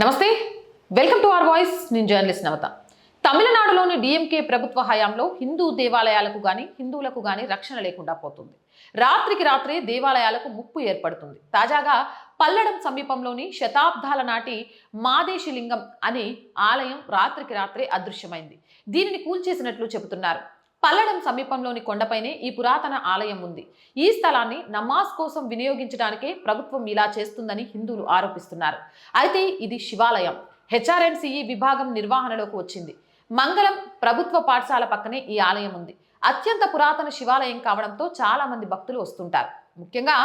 నమస్తే. Welcome to our voice. నేను journalist Navatha. తమిళనాడులోని డిఎంకే ప్రభుత్వ హయాంలో హిందూ దేవాలయాలకు కానీ హిందువులకు కానీ రక్షణ లేకుండా పోతుంది. రాత్రికి రాత్రే దేవాలయాలకు ముప్పు ఏర్పడుతుంది. తాజాగా పల్లడం సమీపంలోని శతాబ్దాల నాటి మాదేశి లింగం అనే ఆలయం రాత్రికి రాత్రే అదృశ్యమైంది. దీనిని కూల్చేసినట్లు చెబుతున్నారు పల్లడం సమీపంలోని కొండపైనే ఈ పురాతన ఆలయం ఉంది. ఈ స్థలాన్ని నమాజ్ కోసం వినియోగించడానికే ప్రభుత్వం ఇలా చేస్తుందని హిందువులు ఆరోపిస్తున్నారు. అయితే ఇది శివాలయం. హెచ్ఆర్ఎన్సిఈ విభాగం నిర్వహణలోకి వచ్చింది. మంగళం ప్రభుత్వ పాఠశాల పక్కనే ఈ ఆలయం ఉంది. అత్యంత పురాతన శివాలయం కావడంతో చాలా మంది భక్తులు వస్తుంటారు. ముఖ్యంగా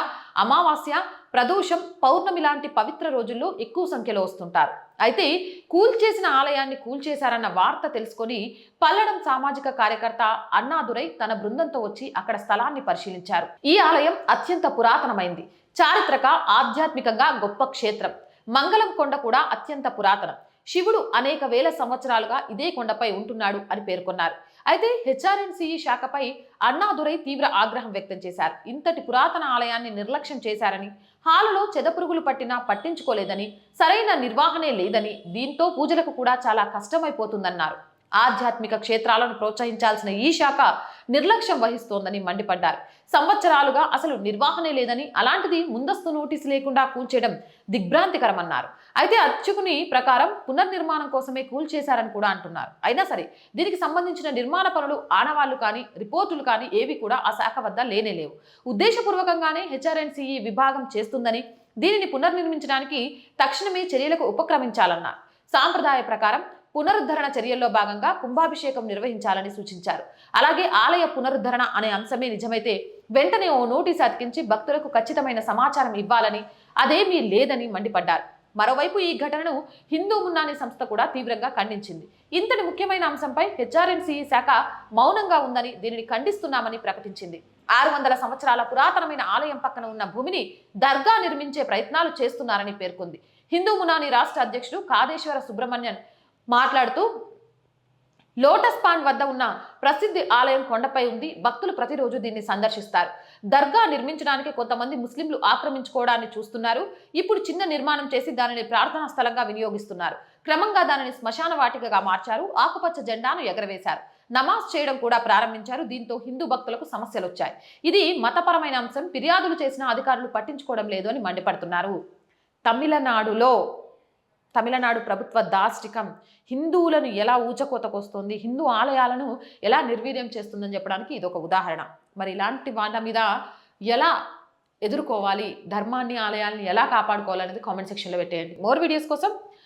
అమావాస్య ప్రదోషం పౌర్ణమి లాంటి పవిత్ర రోజుల్లో ఎక్కువ సంఖ్యలో వస్తుంటారు. అయితే కూల్చేసిన ఆలయాన్ని కూల్చేశారన్న వార్త తెలుసుకొని పల్లడం సామాజిక కార్యకర్త అన్నాదురై తన బృందంతో వచ్చి అక్కడ స్థలాన్ని పరిశీలించారు. ఈ ఆలయం అత్యంత పురాతనమైంది. చారిత్రక ఆధ్యాత్మికంగా గొప్ప క్షేత్రం. మంగళం కొండ కూడా అత్యంత పురాతనం. శివుడు అనేక వేల సంవత్సరాలుగా ఇదే కొండపై ఉంటున్నాడు అని పేర్కొన్నారు. అయితే హెచ్ఆర్ఎన్సిఈ శాఖపై అన్నాదురై తీవ్ర ఆగ్రహం వ్యక్తం చేశారు. ఇంతటి పురాతన ఆలయాన్ని నిర్లక్ష్యం చేశారని హాలులో చెదపురుగులు పట్టినా పట్టించుకోలేదని సరైన నిర్వహణే లేదని దీంతో పూజలకు కూడా చాలా కష్టమైపోతుందన్నారు. ఆధ్యాత్మిక క్షేత్రాలను ప్రోత్సహించాల్సిన ఈ శాఖ నిర్లక్ష్యం వహిస్తోందని మండిపడ్డారు. సంవత్సరాలుగా అసలు నిర్వహణే లేదని అలాంటిది ముందస్తు నోటీసు లేకుండా కూల్చేయడం దిగ్భ్రాంతికరమన్నారు. అయితే అర్చకుని ప్రకారం పునర్నిర్మాణం కోసమే కూల్చేశారని కూడా అంటున్నారు. అయినా సరే దీనికి సంబంధించిన నిర్మాణ పనులు ఆనవాళ్ళు కానీ రిపోర్టులు కానీ ఏవి కూడా ఆ శాఖ వద్ద లేనే లేవు. ఉద్దేశపూర్వకంగానే హెచ్ఆర్ఎన్సీఈ విభాగం చేస్తుందని దీనిని పునర్నిర్మించడానికి తక్షణమే చర్యలకు ఉపక్రమించాలన్నారు. సాంప్రదాయ ప్రకారం పునరుద్ధరణ చర్యల్లో భాగంగా కుంభాభిషేకం నిర్వహించాలని సూచించారు. అలాగే ఆలయ పునరుద్ధరణ అనే అంశమే నిజమైతే వెంటనే ఓ నోటీసు అతికించి భక్తులకు ఖచ్చితమైన సమాచారం ఇవ్వాలని అదేమీ లేదని మండిపడ్డారు. మరోవైపు ఈ ఘటనను హిందూ మున్నాని సంస్థ కూడా తీవ్రంగా ఖండించింది. ఇంతటి ముఖ్యమైన అంశంపై హెచ్ఆర్ఎంసీఈ శాఖ మౌనంగా ఉందని దీనిని ఖండిస్తున్నామని ప్రకటించింది. ఆరు వందల సంవత్సరాల పురాతనమైన ఆలయం పక్కన ఉన్న భూమిని దర్గా నిర్మించే ప్రయత్నాలు చేస్తున్నారని పేర్కొంది. హిందూ మునాని రాష్ట్ర అధ్యక్షుడు కాదేశ్వర సుబ్రహ్మణ్యన్ మాట్లాడుతూ లోటస్ పాండ్ వద్ద ఉన్న ప్రసిద్ధి ఆలయం కొండపై ఉంది. భక్తులు ప్రతిరోజు దీన్ని సందర్శిస్తారు. దర్గా నిర్మించడానికి కొంతమంది ముస్లింలు ఆక్రమించుకోవడాన్ని చూస్తున్నారు. ఇప్పుడు చిన్న నిర్మాణం చేసి దానిని ప్రార్థనా స్థలంగా వినియోగిస్తున్నారు. క్రమంగా దానిని శ్మశాన వాటికగా మార్చారు. ఆకుపచ్చ జెండాను ఎగరవేశారు. నమాజ్ చేయడం కూడా ప్రారంభించారు. దీంతో హిందూ భక్తులకు సమస్యలు వచ్చాయి ఇది మతపరమైన అంశం. ఫిర్యాదులు చేసిన అధికారులు పట్టించుకోవడం లేదు అని మండిపడుతున్నారు. తమిళనాడులో తమిళనాడు ప్రభుత్వ దాష్టికం హిందువులను ఎలా ఊచకోతకొస్తుంది? హిందూ ఆలయాలను ఎలా నిర్వీర్యం చేస్తుందని చెప్పడానికి ఇది ఒక ఉదాహరణ. మరి ఇలాంటి వాళ్ళ మీద ఎలా ఎదుర్కోవాలి? ధర్మాన్ని ఆలయాలను ఎలా కాపాడుకోవాలనేది కామెంట్ సెక్షన్లో పెట్టేయండి. మోర్ వీడియోస్ కోసం